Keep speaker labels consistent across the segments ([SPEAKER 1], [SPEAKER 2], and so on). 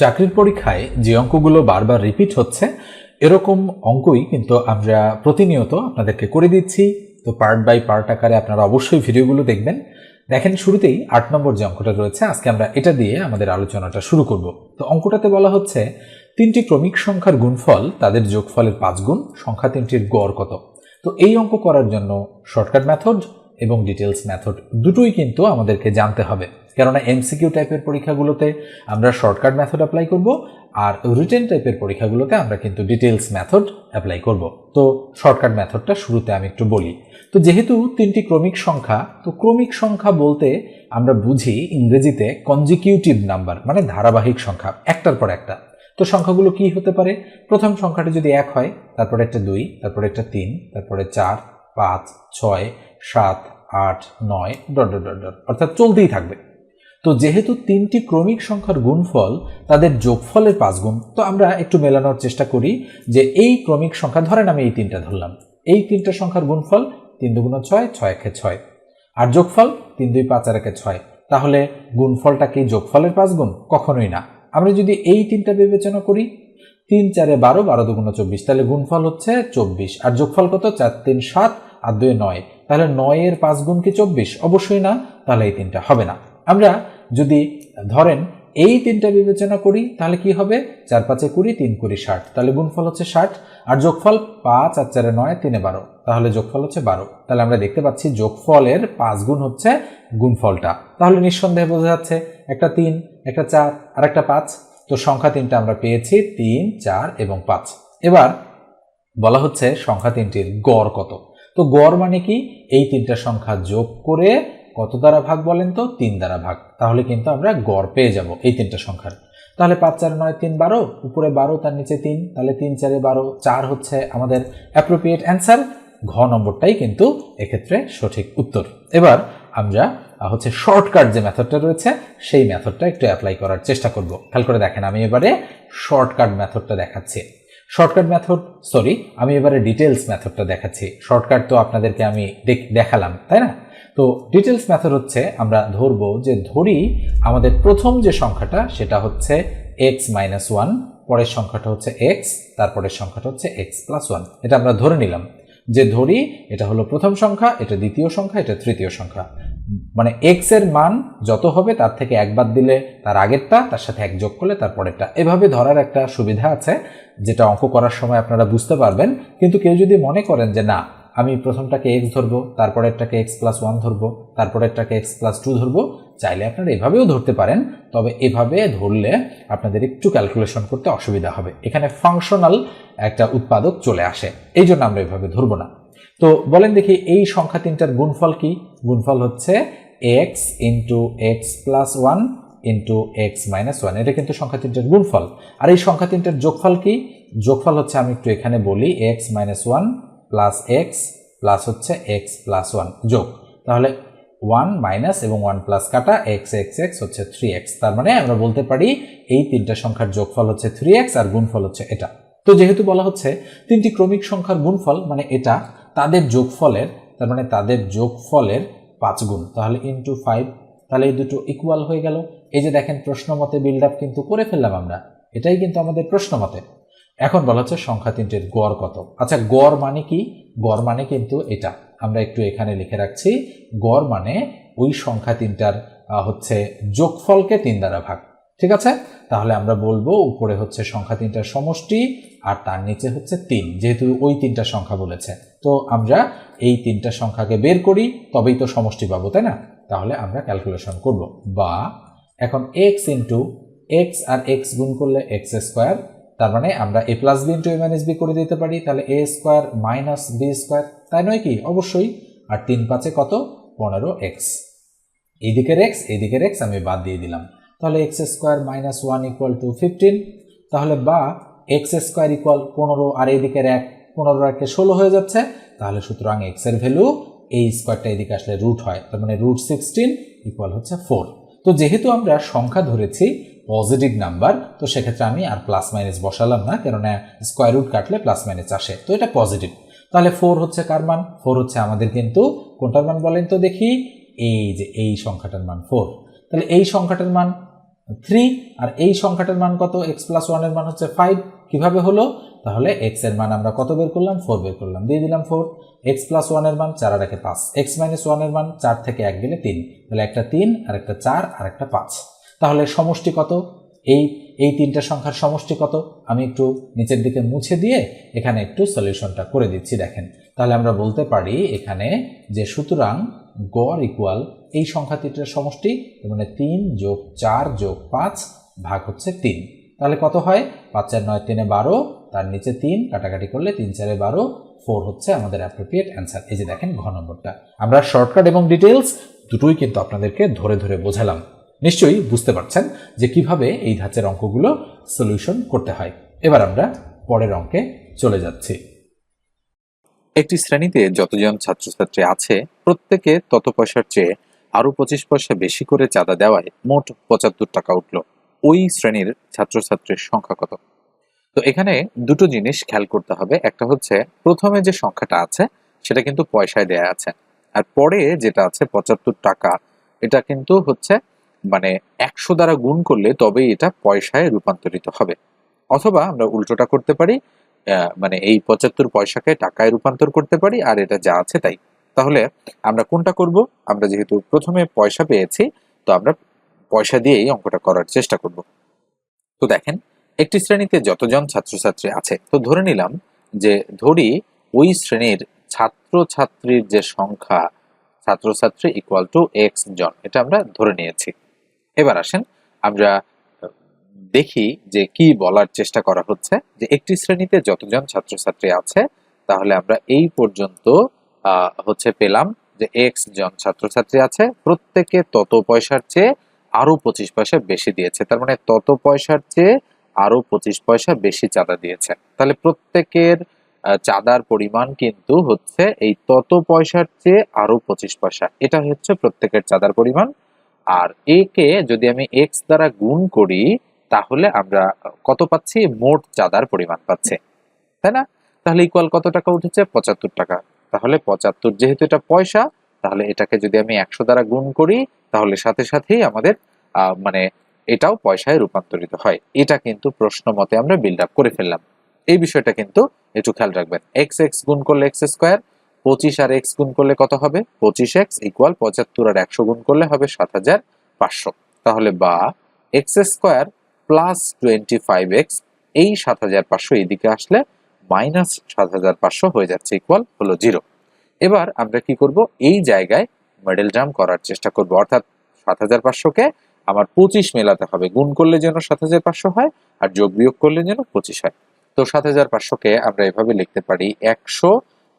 [SPEAKER 1] চাকরির পরীক্ষায় যে অঙ্কগুলো বারবার রিপিট হচ্ছে, এরকম অঙ্কই কিন্তু আমরা প্রতিনিয়ত আপনাদেরকে করে দিচ্ছি। তো পার্ট বাই পার্ট আকারে আপনারা অবশ্যই ভিডিওগুলো দেখবেন। দেখেন, শুরুতেই আট নম্বর যে অঙ্কটা রয়েছে, আজকে আমরা এটা দিয়ে আমাদের আলোচনাটা শুরু করব। তো অঙ্কটাতে বলা হচ্ছে, তিনটি ক্রমিক সংখ্যার গুণফল তাদের যোগফলের পাঁচ গুণ, সংখ্যা তিনটির গড় কত? তো এই অঙ্ক করার জন্য শর্টকাট মেথড এবং ডিটেলস মেথড দুটোই কিন্তু আমাদেরকে জানতে হবে। কেননা এমসিকিউ টাইপের পরীক্ষাগুলোতে আমরা শর্টকাট মেথড অ্যাপ্লাই করব আর রিটেন টাইপের পরীক্ষাগুলোতে আমরা কিন্তু ডিটেলস মেথড অ্যাপ্লাই করব। তো শর্টকাট মেথডটা শুরুতে আমি একটু বলি। তো যেহেতু তিনটি ক্রমিক সংখ্যা, তো ক্রমিক সংখ্যা বলতে আমরা বুঝি ইংরেজিতে কনজিকিউটিভ নাম্বার মানে ধারাবাহিক সংখ্যা, একটার পর একটা। তো সংখ্যাগুলো কি হতে পারে? প্রথম সংখ্যাটি যদি এক হয়, তারপরে একটা দুই, তারপরে একটা তিন, তারপরে চার, পাঁচ, ছয়, সাত, আট, নয় ডট ডট ডট। অর্থাৎ চলতেই থাকবে। তো যেহেতু তিনটি ক্রমিক সংখ্যার গুণফল, তাদের যোগফলের পাঁচ গুণ, তো আমরা একটু মেলানোর চেষ্টা করি যে এই ক্রমিক সংখ্যা, ধরেন আমি এই তিনটা ধরলাম। এই তিনটা সংখ্যার গুণফল তিন দুগুণ ছয় ছয় একে ছয়। আর যোগফল তিন দুই পাঁচ আর একে ছয়। তাহলে গুণফলটা কি যোগফলের পাঁচ গুণ? কখনোই না। আমরা যদি এই তিনটা বিবেচনা করি, তিন চারে বারো বারো দুগুণ চব্বিশ, তাহলে গুণফল হচ্ছে চব্বিশ। আর যোগফল কত? চার, তিন, সাত আর দুই, নয়। তাহলে নয়ের পাঁচ গুণ কি চব্বিশ? অবশ্যই না। তাহলে এই তিনটা হবে না। আমরা যদি, ধরেন, এই তিনটা বিবেচনা করি, তাহলে কি হবে? চার পাঁচে কুড়ি, তিন কুড়ি ষাট। তাহলে গুণফল হচ্ছে ষাট, আর যোগফল পাঁচ, আর চারে নয়, তিনে বারো। তাহলে যোগফল হচ্ছে বারো। তাহলে আমরা দেখতে পাচ্ছি যোগফলের পাঁচ গুণ হচ্ছে গুণফলটা। তাহলে নিঃসন্দেহে বোঝা যাচ্ছে, একটা তিন, একটা চার, আর একটা পাঁচ। তো সংখ্যা তিনটা আমরা পেয়েছি, তিন, চার এবং পাঁচ। এবার বলা হচ্ছে সংখ্যা তিনটির গড় কত। তো গড় মানে কি? এই তিনটা সংখ্যা যোগ করে কত দ্বারা ভাগ বলেন তো? তিন দ্বারা ভাগ। তাহলে কিন্তু আমরা গড় পেয়ে যাব এই তিনটা সংখ্যার। তাহলে পাঁচ, চার, নয়, তিন, বারো, উপরে বারো, তার নিচে তিন। তাহলে তিন, চারে বারো, চার হচ্ছে আমাদের অ্যাপ্রোপ্রিয়েট অ্যান্সার ঘ নম্বরটাই কিন্তু এক্ষেত্রে সঠিক উত্তর। এবার আমরা হচ্ছে শর্টকাট যে মেথডটা রয়েছে, সেই মেথডটা একটু অ্যাপ্লাই করার চেষ্টা করব। খেয়াল করে দেখেন, আমি এবারে শর্টকাট মেথডটা দেখাচ্ছি। শর্টকাট মেথড সরি আমি এবারে ডিটেলস মেথডটা দেখাচ্ছি। শর্টকাট তো আপনাদেরকে আমি দেখালাম, তাই না? তো ডিটেলস মেথড হচ্ছে আমরা ধরবো যে ধরি আমাদের প্রথম যে সংখ্যাটা, সেটা হচ্ছে এক্স মাইনাস ওয়ান পরের সংখ্যাটা হচ্ছে এক্স তারপরের সংখ্যাটা হচ্ছে এক্স প্লাস ওয়ান এটা আমরা ধরে নিলাম। যে ধরি, এটা হলো প্রথম সংখ্যা, এটা দ্বিতীয় সংখ্যা, এটা তৃতীয় সংখ্যা। মানে এক্সের মান যত হবে, তার থেকে একবার দিলে তার আগেরটা, তার সাথে এক যোগ করলে তার পরেরটা। এভাবে ধরার একটা সুবিধা আছে, যেটা অঙ্ক করার সময় আপনারা বুঝতে পারবেন। কিন্তু কেউ যদি মনে করেন যে না আমি প্রথমটাকে এক্স ধরবো, তারপরেরটাকে এক্স প্লাস ওয়ান ধরবো, তারপরেরটাকে এক্স প্লাস টু ধরবো, চাইলে আপনারা এভাবেও ধরতে পারেন, তবে এভাবে ধরলে আপনাদের একটু ক্যালকুলেশন করতে অসুবিধা হবে। এখানে ফাংশনাল একটা উৎপাদক চলে আসে, এই জন্য আমরা এভাবে ধরবো না। তো বলেন দেখি, এই সংখ্যা তিনটার গুণফল কি? গুণফল হচ্ছে x into x plus one into x minus one এটা কিন্তু সংখ্যা তিনটার গুণফল। আর এই সংখ্যা তিনটার যোগফল কি? যোগফল হচ্ছে আমি একটু এখানে বলি x minus one plus x plus হচ্ছে এক্স প্লাস ওয়ান যোগ। তাহলে ওয়ান মাইনাস এবং ওয়ান প্লাস কাটা এক্স এক্স এক্স হচ্ছে থ্রি এক্স তার মানে আমরা বলতে পারি এই তিনটা সংখ্যার যোগফল হচ্ছে থ্রি এক্স আর গুণফল হচ্ছে এটা। তো যেহেতু বলা হচ্ছে তিনটি ক্রমিক সংখ্যার গুণফল মানে এটা তাদের যোগফলের, তার মানে তাদের যোগফলের পাঁচ গুণ। তাহলে ইন্টু ফাইভ তাহলে এই দুটো ইকুয়াল হয়ে গেল। এই যে দেখেন প্রশ্ন মতে বিল্ড আপ কিন্তু করে ফেললাম আমরা। এটাই কিন্তু আমাদের প্রশ্ন মতে এখন বলা হচ্ছে সংখ্যা তিনটির গড় কত? আচ্ছা গড় মানে কি? গড় মানে কিন্তু এটা। আমরা একটু এখানে লিখে রাখছি, গড় মানে ওই সংখ্যা তিনটার হচ্ছে যোগফলকে তিন দ্বারা ভাগ। ঠিক আছে? তাহলে আমরা বলব উপরে হচ্ছে সংখ্যা তিনটার সমষ্টি, আর তার নিচে হচ্ছে তিন, যেহেতু ওই তিনটা সংখ্যা বলেছে। তো আমরা এই তিনটা সংখ্যাকে বের করি, তবেই তো সমষ্টি পাবো, তাই না? তাহলে আমরা ক্যালকুলেশন করব। বা এখন এক্স ইন্টু এক্স আর এক্স গুণ করলে এক্স স্কোয়ার তার মানে আমরা a plus b into a minus b করে দিতে পারি, তাহলে a square minus b square তাই নয় কি? অবশ্যই। আর তিন পাঁচে কত? পনেরো এক্স এই দিকের এক্স এই দিকের এক্স আমি বাদ দিয়ে দিলাম। তাহলে x square minus one equal to fifteen তাহলে বা এক্স স্কোয়ার ইকুয়াল পনেরো আর এই দিকের এক, পনেরো একে ষোলো হয়ে যাচ্ছে। তাহলে সুতরাং এক্সের ভ্যালু এই স্কোয়ারটা এদিকে আসলে রুট হয়। তার মানে রুট সিক্সটিন ইকুয়াল হচ্ছে ফোর তো যেহেতু আমরা সংখ্যা ধরেছি পজিটিভ নাম্বার তো সেক্ষেত্রে আমি আর প্লাস মাইনাস বসালাম না, কেননা স্কোয়ার রুট কাটলে প্লাস মাইনাস আসে, তো এটা পজিটিভ তাহলে ফোর হচ্ছে কার মান? ফোর হচ্ছে আমাদের কিন্তু কোনটার মান বলেন তো দেখি? এই যে এই সংখ্যাটার মান ফোর তাহলে এই সংখ্যাটার মান থ্রি আর এই সংখ্যাটার মান কত? এক্স প্লাস ওয়ানের মান হচ্ছে ফাইভ কীভাবে হলো? তাহলে এক্সের মান আমরা কত বের করলাম? ফোর বের করলাম। দিয়ে দিলাম ফোর এক্স প্লাস ওয়ানের মান চার আর একে পাঁচ। এক্স মাইনাস ওয়ানের মান চার থেকে এক গেলে তিন। তাহলে একটা তিন আর একটা চার আর একটা পাঁচ। তাহলে সমষ্টি কত? এই এই তিনটা সংখ্যার সমষ্টি কত? আমি একটু নিচের দিকে মুছে দিয়ে এখানে একটু সলিউশনটা করে দিচ্ছি, দেখেন। তাহলে আমরা বলতে পারি এখানে যে সুতরাং গড় ইকুয়াল এই সংখ্যা তিনটার সমষ্টি মানে তিন যোগ চার যোগ পাঁচ ভাগ হচ্ছে তিন। তাহলে কত হয়? পাঁচ চার নয় তিনে বারো, তার নিচে তিন, কাটাকাটি করলে তিন চারে বারো ফোর হচ্ছে আমাদের অ্যাপ্রোপ্রিয়েট অ্যান্সার এই যে দেখেন ঘ নম্বরটা। আমরা শর্টকাট এবং ডিটেলস দুটোই কিন্তু আপনাদেরকে ধরে ধরে বোঝালাম। নিশ্চয়ই বুঝতে পারছেন যে কীভাবে এই ধাঁচের অঙ্কগুলো সলিউশন করতে হয়। এবার আমরা পরের অঙ্কে চলে যাচ্ছি।
[SPEAKER 2] একটি শ্রেণীতে যতজন ছাত্রছাত্রী আছে, প্রত্যেকে তত পয়সার চেয়ে আরও পঁচিশ পয়সা বেশি করে চাঁদা দেওয়ায় মোট পঁচাত্তর টাকা উঠল। ওই শ্রেণির ছাত্রছাত্রীর সংখ্যা কত? তো এখানে দুটো জিনিস খেয়াল করতে হবে। একটা হচ্ছে, প্রথমে যে সংখ্যাটা আছে, সেটা কিন্তু পয়সায় দেয়া আছে। আর পরে যেটা আছে, পঁচাত্তর টাকা, এটা কিন্তু হচ্ছে মানে একশো দ্বারা গুণ করলে তবেই এটা পয়সায় রূপান্তরিত হবে। অথবা আমরা উল্টোটা করতে পারি মানে এই পঁচাত্তর পয়সাকে টাকায় রূপান্তর করতে পারি, আর এটা যা আছে তাই। তাহলে আমরা কোনটা করব? আমরা যেহেতু প্রথমে পয়সা পেয়েছি, তো আমরা পয়সা দিয়েই অঙ্কটা করার চেষ্টা করব। তো দেখেন, একটি শ্রেণীতে যতজন ছাত্রছাত্রী আছে, তো ধরে নিলাম যে ধরি ওই শ্রেণির ছাত্রছাত্রীর যে সংখ্যা, ছাত্রছাত্রী ইকুয়াল টু এক্স জন, এটা আমরা ধরে নিয়েছি। এবার আসেন, আমরা দেখি যে কি বলার চেষ্টা করা হচ্ছে যে একটি শ্রেণীতে যতজন ছাত্রছাত্রী আছে, তাহলে আমরা এই পর্যন্ত হচ্ছে পেলাম যে এক্স জন ছাত্রছাত্রী আছে, প্রত্যেকে তত পয়সার চেয়ে আরও পঁচিশ পয়সা বেশি দিয়েছে। তার মানে তত পয়সার চেয়ে আরও পঁচিশ পয়সা বেশি চাঁদা দিয়েছে। তাহলে প্রত্যেকের চাঁদার পরিমাণ কিন্তু হচ্ছে এই তত পয়সার চেয়ে আরও পঁচিশ পয়সা। এটা হচ্ছে প্রত্যেকের চাঁদার পরিমাণ। আর একে যদি আমি এক্স দ্বারা গুণ করি, তাহলে আমরা কত পাচ্ছি? মোট চাঁদার পরিমাণ পাচ্ছি। তাই না? তাহলে ইকুয়াল কত টাকা উঠেছে? পঁচাত্তর টাকা। তাহলে পঁচাত্তর যেহেতু এটা পয়সা, তাহলে এটাকে যদি আমি একশো দ্বারা গুণ করি, তাহলে সাথে সাথেই আমাদের মানে এটাও পয়সায় রূপান্তরিত হয়। এটা কিন্তু প্রশ্ন মতে আমরা বিল্ড আপ করে ফেললাম। এই বিষয়টা কিন্তু একটু খেয়াল রাখবেন। এক্স এক্স গুণ করলে এক্স স্কোয়ার পঁচিশ আর এক্স গুণ করলে কত হবে? পঁচিশ এক্স ইকুয়াল পঁচাত্তর আর একশো গুণ করলে হবে সাত হাজার পাঁচশো। তাহলে বা x square plus twenty five x, এই সাত হাজার পাঁচশো এইদিকে আসলে মাইনাস সাত হাজার পাঁচশো হয়ে যাচ্ছে ইকুয়াল হলো জিরো এবার আমরা কি করব? এই জায়গায় মেডেল টার্ম করার চেষ্টা করব। অর্থাৎ সাত হাজার পাঁচশোকে আমার পঁচিশ মেলাতে হবে। গুণ করলে যেন সাত হাজার পাঁচশো হয় আর যোগ বিয়োগ করলে যেন পঁচিশ হয়। তো সাত হাজার পাঁচশোকে আমরা এভাবে লিখতে পারি একশো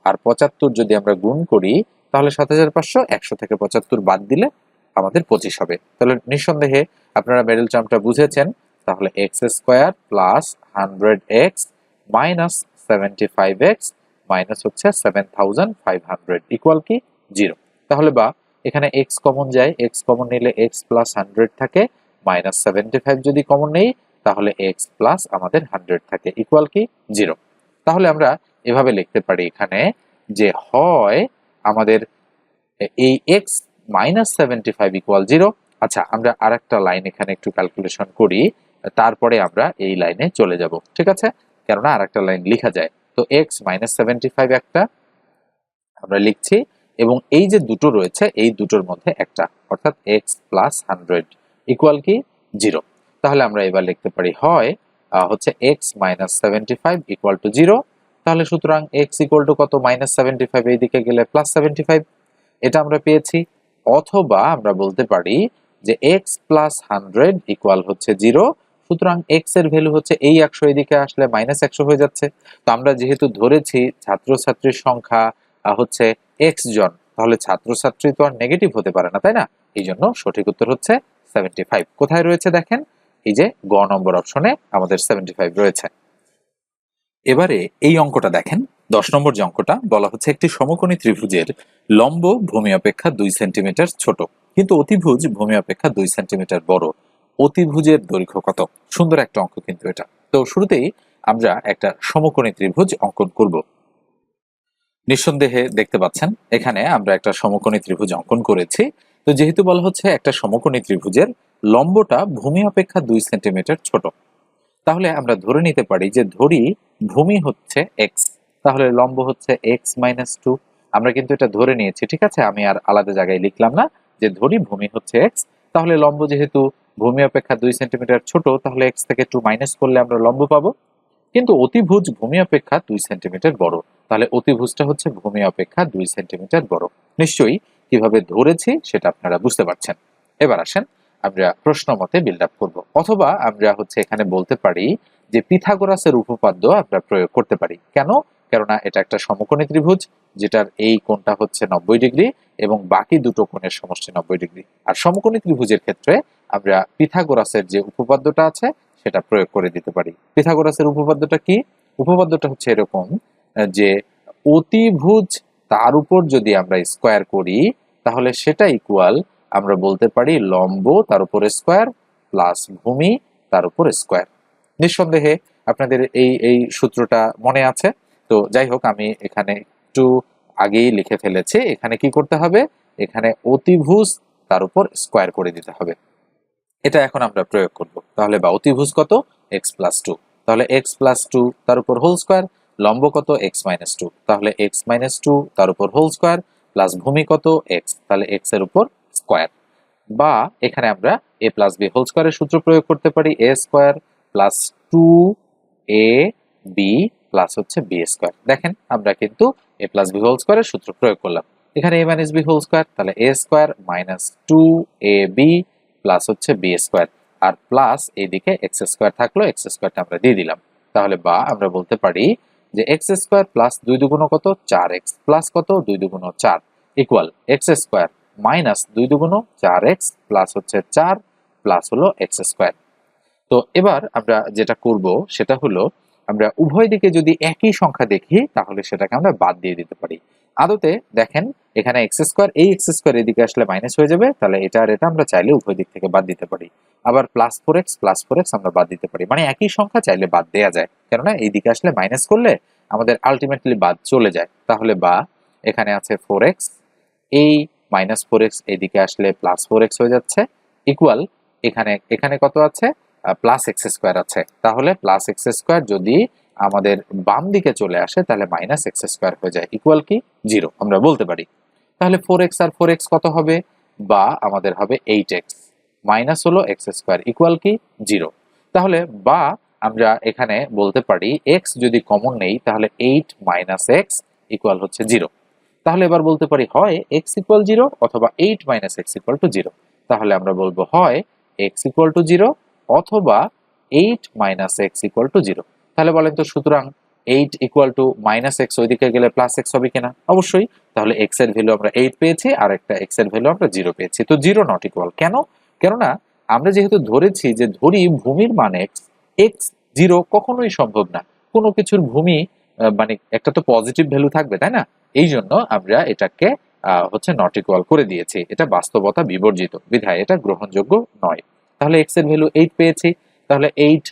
[SPEAKER 2] আর পঁচাত্তর যদি আমরা গুণ করি, তাহলে সাত হাজার পাঁচশো, একশো থেকে পঁচাত্তর বাদ দিলে আমাদের পঁচিশ হবে। তাহলে নিঃসন্দেহে আপনারা মেডেল টার্মটা বুঝেছেন, তাহলে x square plus hundred x minus seventy five x minus হচ্ছে seven thousand five hundred equal কি? জিরো তাহলে বা, এখানে এক্স কমন যায় এক্স কমন নিলে এক্স প্লাস হান্ড্রেড থাকে মাইনাস সেভেন্টি ফাইভ যদি কমন নেই, তাহলে এক্স প্লাস আমাদের হান্ড্রেড থাকে ইকুয়াল কি? জিরো তাহলে আমরা এভাবে লিখতে পারি এখানে যে হয় আমাদের এই x minus seventy five equal zero আচ্ছা আমরা আর একটা লাইন এখানে একটু ক্যালকুলেশন করি, তারপরে আমরা এই লাইনে চলে যাব, ঠিক আছে? কেননা আর একটা লাইন লিখা যায়। তো এক্স মাইনাস সেভেন্টি ফাইভ একটা, আমরা লিখছি, এবং এই যে দুটো রয়েছে, এই দুটোর মধ্যে একটা, অর্থাৎ এক্স প্লাস হান্ড্রেড ইকুয়াল কি? জিরো তাহলে আমরা এবার লিখতে পারি, হয় হচ্ছে x minus seventy five equal to zero তাহলে সুতরাং এক্স ইকুয়াল টু কত? মাইনাস সেভেন্টি ফাইভ এইদিকে গেলে প্লাস সেভেন্টি ফাইভ এটা আমরা পেয়েছি। অথবা আমরা বলতে পারি যে এক্স প্লাস হান্ড্রেড ইকুয়াল হচ্ছে জিরো সুতরাং এক্সের ভ্যালু হচ্ছে এই একশো এদিকে আসলে মাইনাস একশো হয়ে যাচ্ছে। তো আমরা যেহেতু ধরেছি ছাত্রছাত্রীর সংখ্যা হচ্ছে এক্স জন, তাহলে ছাত্রছাত্রী তো আর নেগেটিভ হতে পারে না, তাই না? এই জন্য সঠিক উত্তর হচ্ছে সেভেন্টি ফাইভ কোথায় রয়েছে দেখেন? এই যে গ নম্বর অপশনে আমাদের সেভেন্টি ফাইভ রয়েছে। এবারে এই অঙ্কটা দেখেন। দশ নম্বর যে অঙ্কটা, বলা হচ্ছে একটি সমকোণী ত্রিভুজের লম্ব ভূমি অপেক্ষা দুই সেন্টিমিটার ছোট। কিন্তু অতিভুজ ভূমি অপেক্ষা দুই সেন্টিমিটার বড়। অতিভুজের দৈর্ঘ্য কত? সুন্দর একটা অঙ্ক কিন্তু এটা। তো শুরুতেই আমরা একটা সমকোণী ত্রিভুজ অঙ্কন করব। নিঃসন্দেহে দেখতে পাচ্ছেন, এখানে আমরা একটা সমকোণী ত্রিভুজ অঙ্কন করেছি। তো যেহেতু বলা হচ্ছে একটা সমকোণী ত্রিভুজের লম্বটা ভূমি অপেক্ষা দুই সেন্টিমিটার ছোট তাহলে আমরা ধরে নিতে পারি যে ধরি ভূমি হচ্ছে এক্স তাহলে লম্ব হচ্ছে এক্স মাইনাস টু আমরা কিন্তু এটা ধরে নিয়েছি, ঠিক আছে? আমি আর আলাদা জায়গায় লিখলাম না যে ধরি ভূমি হচ্ছে এক্স তাহলে লম্ব যেহেতু ভূমি অপেক্ষা দুই সেন্টিমিটার ছোট, তাহলে এক্স থেকে টু মাইনাস করলে আমরা লম্ব পাবো। কিন্তু অতিভুজ ভূমি অপেক্ষা দুই সেন্টিমিটার বড়, তাহলে অতিভুজটা হচ্ছে ভূমি অপেক্ষা দুই সেন্টিমিটার বড়। নিশ্চয়ই কীভাবে ধরেছি সেটা আপনারা বুঝতে পারছেন। এবার আসেন আমরা প্রশ্ন মতে বিল্ড আপ করব। অথবা আমরা হচ্ছে এখানে বলতে পারি যে পিথাগোরাসের উপপাদ্য আমরা প্রয়োগ করতে পারি। কেন? কেননা এটা একটা সমকোণী ত্রিভুজ, যেটার এই কোণটা হচ্ছে নব্বই ডিগ্রি এবং বাকি দুটো কোণের সমষ্টি নব্বই ডিগ্রি। আর সমকোণী ত্রিভুজের ক্ষেত্রে আমরা পিথাগোরাসের যে উপপাদ্যটা আছে, সেটা প্রয়োগ করে দিতে পারি। পিথাগোরাসের উপপাদ্যটা কি? উপপাদ্যটা হচ্ছে এরকম যে অতিভুজ তার উপর যদি আমরা স্কোয়ার করি, তাহলে সেটা ইকুয়াল আমরা বলতে পারি লম্ব, তার উপর স্কোয়ার প্লাস ভূমি, তার উপর স্কোয়ার নিঃসন্দেহে আপনাদের এই এই সূত্রটা মনে আছে। তো যাই হোক, আমি এখানে একটু আগেই লিখে ফেলেছি। এখানে কি করতে হবে? এখানে অতিভুজ, তার উপর স্কোয়ার করে দিতে হবে। এটা এখন আমরা প্রয়োগ করব। তাহলে বা অতিভুজ কত? এক্স প্লাস টু তাহলে এক্স প্লাস টু তার উপর হোল স্কোয়ার লম্ব কত? এক্স মাইনাস টু তাহলে এক্স মাইনাস টু তার উপর হোল স্কোয়ার প্লাস ভূমি কত? এক্স তাহলে এক্সের উপর স্কোয়ার বা এখানে আমরা এ প্লাস বি হোল স্কোয়ারের সূত্র প্রয়োগ করতে পারি a square plus two a b plus হচ্ছে বি স্কোয়ার দেখেন, আমরা কিন্তু এ প্লাস বি হোল স্কোয়ারের সূত্র প্রয়োগ করলাম। এখানে a minus b whole square তাহলে a square minus two a b plus হচ্ছে বি স্কোয়ার আর প্লাস এইদিকে এক্স স্কোয়ার থাকল এক্স স্কোয়ারটা আমরা দিয়ে দিলাম। তাহলে বা আমরা বলতে পারি যে এক্স স্কোয়ার প্লাস দুই দুগুণ কত? চার এক্স প্লাস কত? দুই দুগুণ চার। ইকুয়াল এক্স স্কোয়ার মাইনাস দুই দুগুণ চার এক্স প্লাস হচ্ছে চার প্লাস হলো এক্স স্কোয়ার। তো এবার আমরা যেটা করব সেটা হলো আমরা উভয় দিকে যদি একই সংখ্যা দেখি তাহলে সেটাকে আমরা বাদ দিয়ে দিতে পারি। আদতে দেখেন এখানে এক্স স্কোয়ার, এই এক্স স্কোয়ার এদিকে আসলে মাইনাস হয়ে যাবে, তাহলে এটা আর এটা আমরা চাইলে উভয় দিক থেকে বাদ দিতে পারি। আবার plus four x, plus four x আমরা বাদ দিতে পারি। মানে একই সংখ্যা চাইলে বাদ দেওয়া যায়। কেননা এই দিকে আসলে মাইনাস করলে আমাদের আলটিমেটলি বাদ চলে যায়। তাহলে বা এখানে আছে ফোর এক্স, এই মাইনাস ফোর এক্স এইদিকে আসলে প্লাস ফোর এক্স হয়ে যাচ্ছে ইকুয়াল এখানে এখানে কত আছে? প্লাস এক্স স্কোয়ার আছে। তাহলে প্লাস এক্স স্কোয়ার যদি আমাদের বাম দিকে চলে আসে, তাহলে মাইনাস এক্স স্কোয়ার হয়ে যায়। ইকুয়াল কি? জিরো আমরা বলতে পারি। তাহলে ফোর এক্স আর ফোর এক্স কত হবে? বা আমাদের হবে এইট এক্স মাইনাস হলো এক্স স্কোয়ার ইকুয়াল কি? জিরো তাহলে বা আমরা এখানে বলতে পারি এক্স যদি কমন নেই, তাহলে এইট মাইনাস এক্স ইকুয়াল হচ্ছে জিরো তাহলে এবার বলতে পারি, হয় এক্স ইকুয়াল জিরো অথবা eight minus x equal to zero তাহলে আমরা বলব, হয় এক্স ইকুয়াল টু জিরো অথবা eight minus x equal to zero তাহলে বলেন তো, সুতরাং eight equal to minus x ওইদিকে গেলে প্লাস এক্স হবে কিনা? অবশ্যই। তাহলে এক্সের ভ্যালু আমরা এইট পেয়েছি, আর একটা এক্সের ভ্যালু আমরা জিরো পেয়েছি। তো জিরো নট ইকুয়াল কেন? কেননা আমরা যেহেতু ধরেছি যে ধরি ভূমির মান এক্স এক্স জিরো কখনোই সম্ভব না। কোনো কিছুর ভূমি মানে একটা তো পজিটিভ ভ্যালু থাকবে, তাই না? এই জন্য আমরা এটাকে হচ্ছে নট ইকুয়াল করে দিয়েছি। এটা বাস্তবতা বিবর্জিত। বিধায় এটা গ্রহণযোগ্য নয়। তাহলে এক্সের ভ্যালু এইট পেয়েছি। তাহলে এইট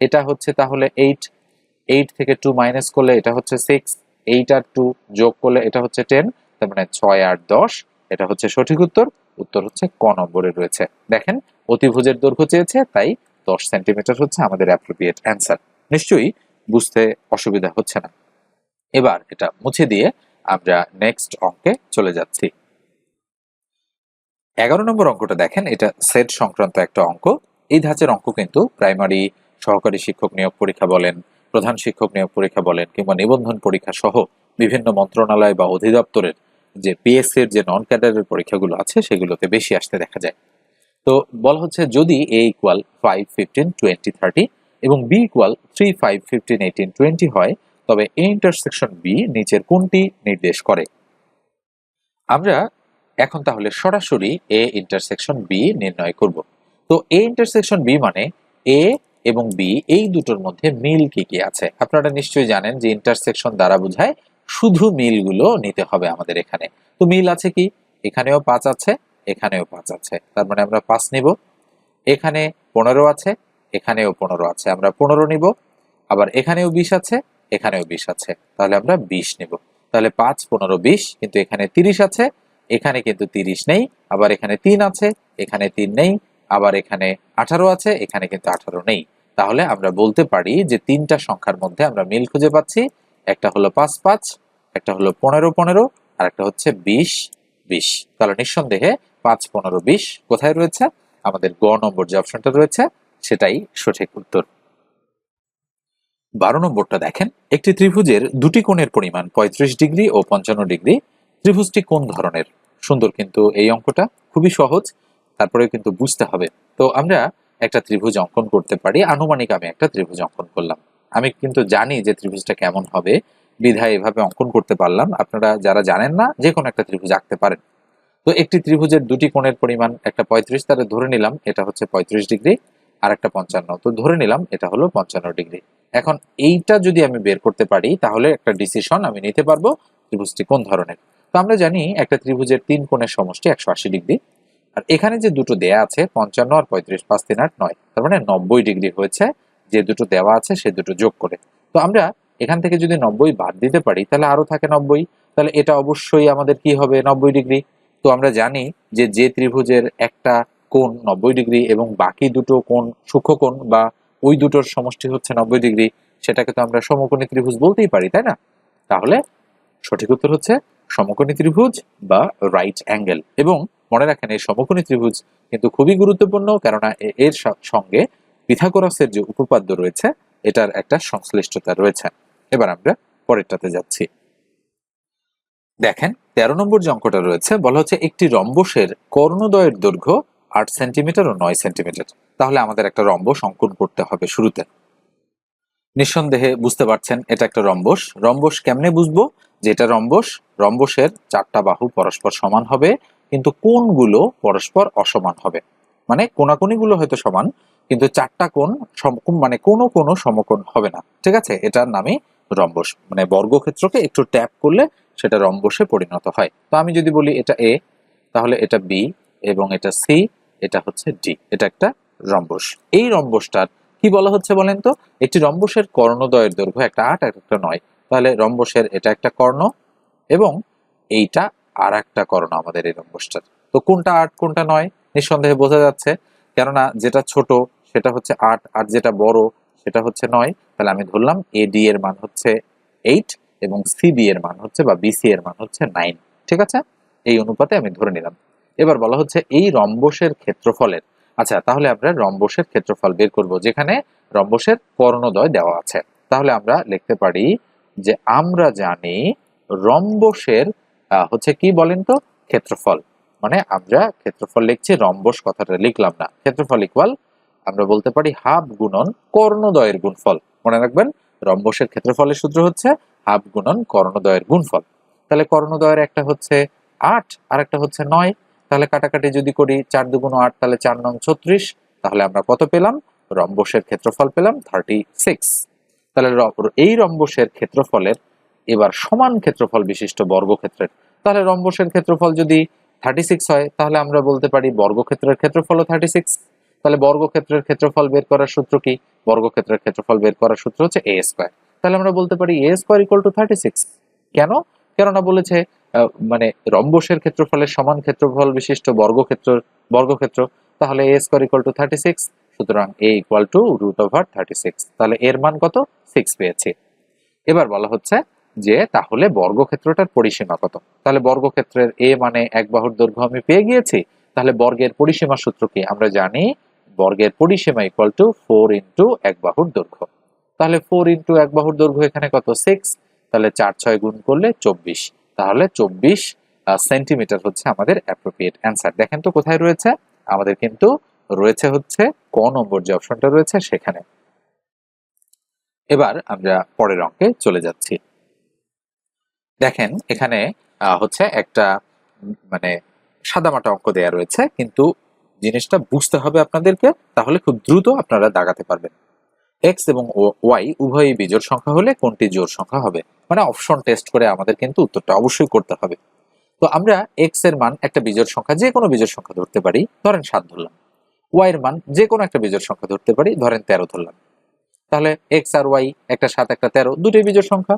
[SPEAKER 2] এটা হচ্ছে তাহলে এইট এইট থেকে টু মাইনাস করলে এটা হচ্ছে সিক্স এইট আর টু যোগ করলে এটা হচ্ছে টেন তার মানে ছয় আর দশ। এটা হচ্ছে সঠিক উত্তর। উত্তর হচ্ছে ক নম্বরে রয়েছে। দেখেন, অতিভুজের দৈর্ঘ্য চেয়েছে, তাই দশ সেন্টিমিটার হচ্ছে আমাদের অ্যাপ্রোপ্রিয়েট অ্যান্সার নিশ্চয়ই বুঝতে অসুবিধা হচ্ছে না। এবার এটা মুছে দিয়ে আমরা নেক্সট অঙ্কে চলে যাচ্ছি। এগারো নম্বর অঙ্কটা দেখেন, এটা সেট সংক্রান্ত একটা অঙ্ক। এই ধাঁচের অঙ্ক কিন্তু প্রাইমারি সহকারী শিক্ষক নিয়োগ পরীক্ষা বলেন, প্রধান শিক্ষক নিয়োগ পরীক্ষা বলেন কিংবা নিবন্ধন পরীক্ষা সহ বিভিন্ন মন্ত্রণালয় বা অধিদপ্তরের যে পিএসসি এর যে নন ক্যাডারের পরীক্ষাগুলো আছে, সেগুলোতে বেশি আসতে দেখা যায়। তো বলা হচ্ছে যদি a equal five fifteen twenty thirty এবং b equal three five fifteen eighteen twenty হয় তবে এ ইন্টারসেকশন বি নিচের কোনটি নির্দেশ করে? আমরা এখন তাহলে সরাসরি এ ইন্টারসেকশন বি নির্ণয় করব। তো এ ইন্টারসেকশন বি মানে এ এবং বি এই দুটোর মধ্যে মিল কি কি আছে? আপনারা নিশ্চয়ই জানেন যে ইন্টারসেকশন দ্বারা বোঝায় শুধু মিলগুলো নিতে হবে আমাদের এখানে। তো মিল আছে কি? এখানেও পাঁচ আছে, এখানেও পাঁচ আছে। তার মানে আমরা পাঁচ নিব। এখানে পনেরো আছে, এখানেও পনেরো আছে। আমরা পনেরো নিব। আবার এখানেও বিশ আছে এখানেও বিশ আছে। তাহলে আমরা বিশ নিব। তাহলে পাঁচ, পনেরো, বিশ, কিন্তু এখানে তিরিশ আছে, এখানে কিন্তু তিরিশ নেই, আবার এখানে তিন আছে, এখানে তিন নেই, আবার এখানে আঠারো আছে, এখানে কিন্তু আঠারো নেই। তাহলে আমরা বলতে পারি যে তিনটা সংখ্যার মধ্যে আমরা মিল খুঁজে পাচ্ছি। একটা হলো পাঁচ পাঁচ, একটা হলো পনেরো পনেরো, আর একটা হচ্ছে বিশ বিশ। তাহলে নিঃসন্দেহে পাঁচ, পনেরো, বিশ কোথায় রয়েছে? আমাদের গ নম্বর যে অপশনটা রয়েছে, সেটাই সঠিক উত্তর। বারো নম্বরটা দেখেন। একটি ত্রিভুজের দুটি কোণের পরিমাণ পঁয়ত্রিশ ডিগ্রি ও পঞ্চান্ন ডিগ্রি। ত্রিভুজটি কোন ধরনের? সুন্দর কিন্তু এই অঙ্কটা, খুবই সহজ তারপরে কিন্তু বুঝতে হবে। তো আমরা একটা ত্রিভুজ অঙ্কন করতে পারি, আনুমানিক আমি একটা ত্রিভুজ অঙ্কন করলাম। আমি কিন্তু জানি যে ত্রিভুজটা কেমন হবে, বিধায় এভাবে অঙ্কন করতে পারলাম। আপনারা যারা জানেন না যে কোনো একটা ত্রিভুজ আঁকতে পারেন। তো একটি ত্রিভুজের দুটি কোণের পরিমাণ একটা পঁয়ত্রিশ, তাহলে ধরে নিলাম এটা হচ্ছে পঁয়ত্রিশ ডিগ্রি আর একটা পঞ্চান্ন। তো ধরে নিলাম এটা হলো পঞ্চান্ন ডিগ্রি। এখন এইটা যদি আমি বের করতে পারি, তাহলে একটা ডিসিশন আমি নিতে পারব ত্রিভুজটি কোন ধরনের। তো আমরা জানি একটা ত্রিভুজের তিন কোণের সমষ্টি একশো আশি ডিগ্রি। আর এখানে যে দুটো দেয়া আছে, পঞ্চান্ন আর পঁয়ত্রিশ, পাঁচ তিন আট নয়, তার মানে নব্বই ডিগ্রি হয়েছে, যে দুটো দেওয়া আছে সে দুটো যোগ করে। তো আমরা এখান থেকে যদি নব্বই বাদ দিতে পারি, তাহলে আরও থাকে নব্বই, তাহলে এটা অবশ্যই আমাদের কি হবে? নব্বই ডিগ্রি। তো আমরা জানি যে যে ত্রিভুজের একটা কোণ নব্বই ডিগ্রি এবং বাকি দুটো কোণ সূক্ষ্মকোণ বা ওই দুটোর সমষ্টি হচ্ছে নব্বই ডিগ্রি, সেটাকে তো আমরা সমকোণী ত্রিভুজ বলতেই পারি, তাই না? তাহলে সঠিক উত্তর হচ্ছে সমকোণী ত্রিভুজ বা রাইট অ্যাঙ্গেল এবং মনে রাখেন, এই সমকোণী ত্রিভুজ কিন্তু খুবই গুরুত্বপূর্ণ, কেননা এর সঙ্গে পিথাগোরাসের যে উপপাদ্য রয়েছে, এটার একটা সংশ্লিষ্টতা রয়েছে। এবার আমরা পরেরটাতে যাচ্ছি। দেখেন, তেরো নম্বর যে অঙ্কটা রয়েছে, বলা হচ্ছে একটি রম্বসের কর্ণদয়ের দৈর্ঘ্য আট সেন্টিমিটার ও নয় সেন্টিমিটার। তাহলে আমাদের একটা রম্বস অঙ্কন করতে হবে শুরুতে। নিঃসন্দেহে বুঝতে পারছেন, এটা একটা রম্বস। রম্বস কেমনে বুঝব? যে এটা রম্বস, রম্বসের চারটা বাহু পরস্পর সমান হবে, কিন্তু কোণগুলো পরস্পর অসমান হবে। মানে কোনাকুনিগুলো হয়তো সমান, কিন্তু চারটা কোণ সমকোণ মানে কোনো কোনো সমকোণ হবে না। ঠিক আছে? এটার নামই রম্বস। মানে বর্গক্ষেত্রকে একটু ট্যাপ করলে সেটা রম্বসে পরিণত হয়। তো আমি যদি বলি এটা এ তাহলে এটা বি এবং এটা সি এটা হচ্ছে ডি এটা একটা রম্বস। এই রম্বসটার কি বলা হচ্ছে বলেন তো? একটি রম্বসের কর্ণদয়ের দৈর্ঘ্য একটা আট একটা নয়। তাহলে রম্বসের এটা একটা কর্ণ এবং এইটা আর একটা কর্ণ আমাদের এই রম্বসটার। তো কোনটা আট, কোনটা নয়? নিঃসন্দেহে বোঝা যাচ্ছে। কেননা যেটা ছোট, সেটা হচ্ছে আট, আর যেটা বড়, সেটা হচ্ছে নয়। তাহলে আমি ধরলাম এ ডি এর মান হচ্ছে এইট এবং সিবি এর মান হচ্ছে বা বিসি এর মান হচ্ছে নাইন ঠিক আছে? এই অনুপাতে আমি ধরে নিলাম। এবার বলা হচ্ছে এই রম্বসের ক্ষেত্রফলের আচ্ছা তাহলে আমরা রম্বসের ক্ষেত্রফল বের করব, যেখানে রম্বসের কর্ণদয় দেওয়া আছে। তাহলে আমরা লিখতে পারি যে আমরা জানি রম্বসের হচ্ছে কি বলেন তো? ক্ষেত্রফল। মানে আমরা ক্ষেত্রফল লিখছি রম্বস কথাটা লিখলাম না। ক্ষেত্রফল ইকুয়াল আমরা বলতে পারি হাফ গুণন কর্ণদয়ের গুণফল। মনে রাখবেন রম্বসের ক্ষেত্রফলের সূত্র হচ্ছে হাফ গুণন কর্ণদয়ের গুণফল। তাহলে কর্ণদয়ের একটা হচ্ছে আট আর একটা হচ্ছে নয়। তাহলে কাটাকাটি যদি করি চার দুগুণ আট, তাহলে চার নং ছত্রিশ, তাহলে আমরা কত পেলাম? রম্বসের ক্ষেত্রফল পেলাম থার্টি সিক্স তাহলে এই রম্বসের ক্ষেত্রফলের এবার সমান ক্ষেত্রফল বিশিষ্ট বর্গক্ষেত্রের। তাহলে রম্বসের ক্ষেত্রফল যদি থার্টি সিক্স হয়, তাহলে আমরা বলতে পারি বর্গক্ষেত্রের ক্ষেত্রফলও থার্টি সিক্স তাহলে বর্গক্ষেত্রের ক্ষেত্রফল বের করার সূত্র কি? বর্গক্ষেত্রের ক্ষেত্রফল বের করার সূত্র হচ্ছে এ স্কোয়ার তাহলে আমরা বলতে পারি a square equal to thirty six কেন? কেননা বলেছে মানে রম্বসের ক্ষেত্রফলের সমান ক্ষেত্রফল বিশিষ্ট বর্গক্ষেত্র বর্গক্ষেত্র, তাহলে a square equal to thirty six সুতরাং a equal to root over thirty six তাহলে এর মান কত? সিক্স পেয়েছি। এবার বলা হচ্ছে যে তাহলে বর্গক্ষেত্রটার পরিসীমা কত? তাহলে বর্গক্ষেত্রের এ মানে এক বাহুর দৈর্ঘ্য আমি পেয়ে গিয়েছি। তাহলে বর্গের পরিসীমা সূত্র কি? আমরা জানি বর্গের পরিসীমা ইকুয়াল টু ফোর ইন্টু এক বাহুর দৈর্ঘ্য। তাহলে ফোর ইন্টু এক বাহুর দৈর্ঘ্য এখানে কত? সিক্স তাহলে চার ছয় গুণ করলে চব্বিশ। তাহলে চব্বিশ সেন্টিমিটার হচ্ছে আমাদের অ্যাপ্রোপ্রিয়েট অ্যান্সার দেখেন তো কোথায় রয়েছে? আমাদের কিন্তু রয়েছে হচ্ছে ক নম্বর যে অপশনটা রয়েছে সেখানে। এবার আমরা পরের অঙ্কে চলে যাচ্ছি। দেখেন এখানে হচ্ছে একটা মানে সাদামাটা অঙ্ক দেয়া রয়েছে, কিন্তু জিনিসটা বুঝতে হবে আপনাদেরকে, তাহলে খুব দ্রুত আপনারা দাগাতে পারবেন। এক্স এবং ওয়াই উভয়ই বিজোড় সংখ্যা হলে কোনটি জোড় সংখ্যা হবে? মানে অপশন টেস্ট করে আমাদের কিন্তু উত্তরটা অবশ্যই করতে হবে। তো আমরা এক্সের মান একটা বিজোড় সংখ্যা, যে কোনো বিজোড় সংখ্যা ধরতে পারি। ধরেন সাত ধরলাম। ওয়াই এর মান যে কোনো একটা বিজোড় সংখ্যা ধরতে পারি। ধরেন তেরো ধরলাম। তাহলে এক্স আর ওয়াই একটা সাত, একটা তেরো, দুটোই বিজোড় সংখ্যা।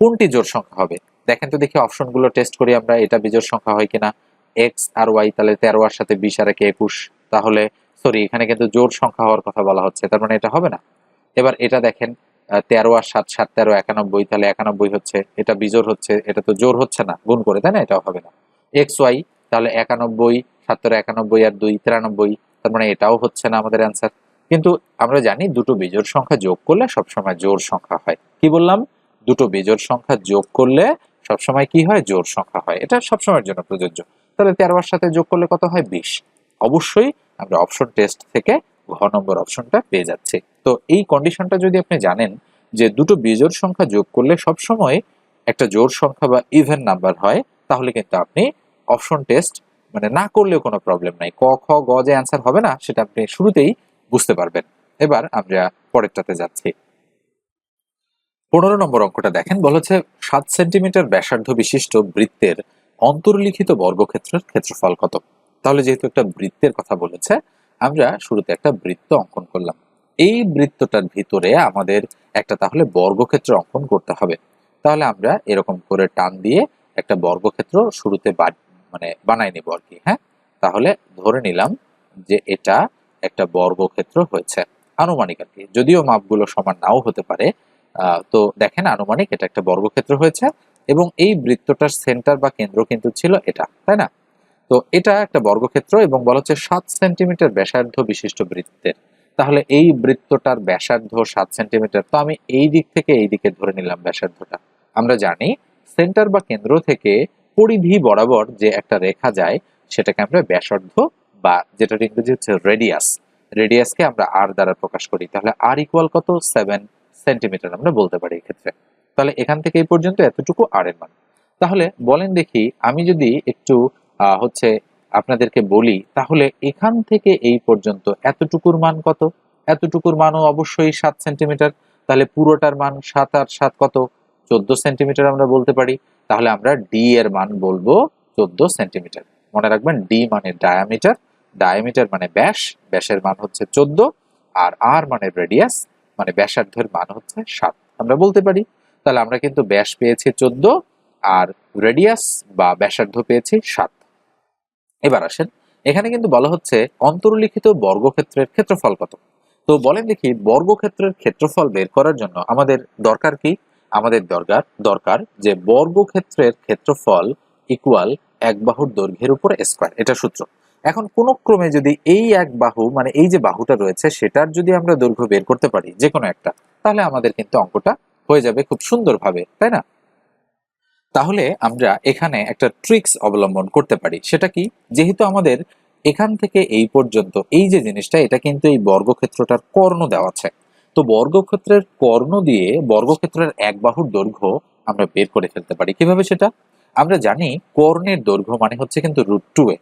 [SPEAKER 2] কোনটি জোড় সংখ্যা হবে? দেখেন তো দেখি অপশনগুলো টেস্ট করি আমরা, এটা বিজোড় সংখ্যা হয় কিনা? এক্স আর ওয়াই তাহলে তেরো আর সাথে বিশ আর একে একুশ। তাহলে সরি এখানে কিন্তু জোর সংখ্যা হওয়ার কথা বলা হচ্ছে। তার মানে এটা হবে না। এবার এটা দেখেন তেরো আর সাত সাত, তেরো, একানব্বই, তাহলে একানব্বই হচ্ছে, এটা বিজোর হচ্ছে, এটা তো জোর হচ্ছে না, গুণ করে, তাই না? এটাও হবে না। এক্স ওয়াই তাহলে একানব্বই সতেরো একানব্বই আর দুই, তিরানব্বই, তার মানে এটাও হচ্ছে না আমাদের অ্যান্সার কিন্তু আমরা জানি দুটো বিজোড় সংখ্যা যোগ করলে সবসময় জোর সংখ্যা হয়। কি বললাম? দুটো বিজোড় সংখ্যা যোগ করলে সবসময় কি হয়? জোর সংখ্যা হয়। এটা সবসময়ের জন্য প্রযোজ্য। তাহলে তেরোর সাথে যোগ করলে কত হয়? বিশ। অবশ্যই আমরা অপশন টেস্ট থেকে ঘ নম্বর অপশনটা পেয়ে যাচ্ছি। তো এই কন্ডিশনটা যদি আপনি জানেন যে দুটো বিজোড় সংখ্যা যোগ করলে সবসময় একটা জোড় সংখ্যা বা ইভেন নাম্বার হয়, তাহলে কিন্তু আপনি অপশন টেস্ট মানে না করলেও কোনো প্রবলেম নাই। ক, খ, গ যে অ্যান্সার হবে না, সেটা আপনি শুরুতেই বুঝতে পারবেন। এবার আমরা পরেরটাতে যাচ্ছি। পনেরো নম্বর অঙ্কটা দেখেন, বলা হচ্ছে সাত সেন্টিমিটার ব্যাসার্ধ বিশিষ্ট বৃত্তের অন্তর্লিখিত বর্গক্ষেত্রের ক্ষেত্রফল কত? তাহলে যেহেতু একটা বৃত্তের কথা বলেছে, আমরা শুরুতে একটা বৃত্ত অঙ্কন করলাম। এই বৃত্তটার ভিতরে আমাদের একটা তাহলে বর্গক্ষেত্র অঙ্কন করতে হবে। তাহলে আমরা এরকম করে টান দিয়ে একটা বর্গক্ষেত্র শুরুতে মানে বানাই নেব আর কি হ্যাঁ? তাহলে ধরে নিলাম যে এটা একটা বর্গক্ষেত্র হয়েছে, আনুমানিক আর কি। যদিও মাপগুলো সমান নাও হতে পারে তো দেখেন আনুমানিক এটা একটা বর্গক্ষেত্র হয়েছে এবং এই বৃত্তটার সেন্টার বা কেন্দ্র কিন্তু ছিল এটা, তাই না? তো এটা একটা বর্গক্ষেত্র এবং বলা হচ্ছে সাত সেন্টিমিটার ব্যাসার্ধ বিশিষ্ট বৃত্তের। তাহলে এই বৃত্তটার ব্যাসার্ধ সাত সেন্টিমিটার। তো আমি এই দিক থেকে এই দিকে ধরে নিলাম ব্যাসার্ধটা। আমরা জানি সেন্টার বা কেন্দ্র থেকে পরিধি বরাবর যে একটা রেখা যায়, সেটাকে আমরা ব্যাসার্ধ বা যেটার ইংরেজি হচ্ছে রেডিয়াস রেডিয়াসকে আমরা আর দ্বারা প্রকাশ করি। তাহলে আর ইকুয়াল কত? সেভেন সেন্টিমিটার আমরা বলতে পারি এক্ষেত্রে। তাহলে এখান থেকে এই পর্যন্ত এতটুকু আর এর মান। তাহলে বলেন দেখি আমি যদি একটু হচ্ছে আপনাদেরকে বলি, তাহলে এখান থেকে এই পর্যন্ত এতটুকুর মান কত? এতটুকুর মানও অবশ্যই সাত সেন্টিমিটার। তাহলে পুরোটার মান সাত আর সাত কত? চোদ্দ সেন্টিমিটার আমরা বলতে পারি। তাহলে আমরা ডি এর মান বলব চোদ্দ সেন্টিমিটার। মনে রাখবেন ডি মানে ডায়ামিটার ডায়ামিটার মানে ব্যাস, ব্যাসের মান হচ্ছে চোদ্দ, আর আর মানে রেডিয়াস মানে ব্যাসার্ধের মান হচ্ছে সাত। আমরা বলতে পারি। তাহলে আমরা কিন্তু ব্যাস পেয়েছি চোদ্দ, আর রেডিয়াস বা ব্যাসার্ধ পেয়েছি সাত। এবার আসেন, এখানে কিন্তু বলা হচ্ছে অন্তর্লিখিত বর্গক্ষেত্রের ক্ষেত্রফল কত? তো বলেন দেখি, বর্গক্ষেত্রের ক্ষেত্রফল বের করার জন্য আমাদের দরকার কি? আমাদের দরকার দরকার যে বর্গক্ষেত্রের ক্ষেত্রফল ইকুয়াল এক বাহুর দৈর্ঘ্যের উপর স্কোয়ার এটা সূত্র। এখন কোন ক্রমে যদি এই এক বাহু মানে এই যে বাহুটা রয়েছে, সেটার যদি আমরা দৈর্ঘ্য বের করতে পারি যে কোনো একটা, তাহলে আমাদের কিন্তু অঙ্কটা হয়ে যাবে খুব সুন্দরভাবে, তাই না? তাহলে আমরা এখানে একটা ট্রিক্স অবলম্বন করতে পারি। সেটা কি? যেহেতু আমাদের এখান থেকে এই পর্যন্ত এই যে জিনিসটা, এটা কিন্তু এই বর্গক্ষেত্রটার কর্ণ দেওয়া আছে তো বর্গক্ষেত্রের কর্ণ দিয়ে বর্গক্ষেত্রের এক বাহুর দৈর্ঘ্য আমরা বের করে ফেলতে পারি। কীভাবে সেটা? আমরা জানি কর্ণের দৈর্ঘ্য মানে হচ্ছে কিন্তু রুট টু এ।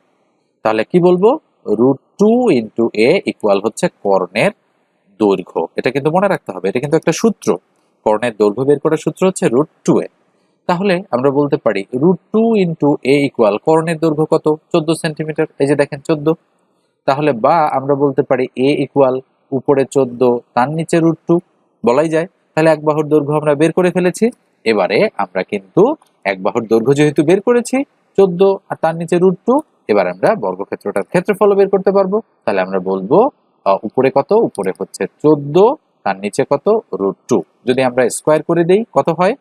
[SPEAKER 2] তাহলে কি বলব? Root two into a equal হচ্ছে কর্ণের দৈর্ঘ্য। এটা কিন্তু মনে রাখতে হবে। এটা কিন্তু একটা সূত্র। কর্ণের দৈর্ঘ্য বের করার সূত্র হচ্ছে রুট টু এ। তাহলে আমরা বলতে পারি root two into a equal করণের দৈর্ঘ্য কত? চোদ্দ সেন্টিমিটার এই যে দেখেন, চোদ্দ। তাহলে বা আমরা বলতে পারি এ ইকুয়াল উপরে চোদ্দ, তার নিচে রুট টু বলাই যায়। তাহলে এক বাহুর দৈর্ঘ্য আমরা বের করে ফেলেছি। এবারে আমরা কিন্তু এক বাহুর দৈর্ঘ্য যেহেতু বের করেছি, চোদ্দ আর তার নিচে রুট টু এবার আমরা বর্গক্ষেত্রটার ক্ষেত্রফল বের করতে পারব। তাহলে আমরা বলব উপরে কত? উপরে হচ্ছে চোদ্দ, তার নিচে কত? রুট টু যদি আমরা স্কোয়ার করে দেই, কত হয়?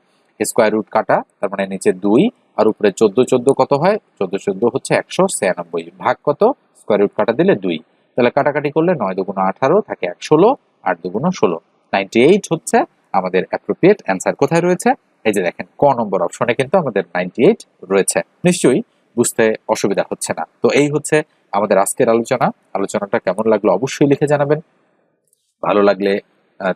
[SPEAKER 2] স্কোয়ার রুট কাটা, তার মানে নিচে দুই, আর উপরে চোদ্দ চোদ্দ কত হয়? চোদ্দ চোদ্দ হচ্ছে একশো ছিয়ানব্বই। ভাগ কত? স্কোয়ার রুট কাটা দিলে দুই। তাহলে কাটাকাটি করলে নয় দুগুণ আঠারো থাকে এক ষোলো, আট দুগুণ ষোলো। নাইনটি এইট হচ্ছে আমাদের অ্যাপ্রোপ্রিয়েট অ্যান্সার কোথায় রয়েছে? এই যে দেখেন, ক নম্বর অপশনে কিন্তু আমাদের নাইনটি এইট রয়েছে। নিশ্চয়ই বুঝতে অসুবিধা হচ্ছে না। তো এই হচ্ছে আমাদের আজকের আলোচনা। আলোচনাটা কেমন লাগল অবশ্যই লিখে জানাবেন। ভালো লাগলে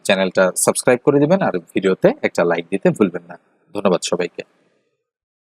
[SPEAKER 2] চ্যানেলটা সাবস্ক্রাইব করে দিবেন, আর ভিডিওতে একটা লাইক দিতে ভুলবেন না। ধন্যবাদ সবাইকে।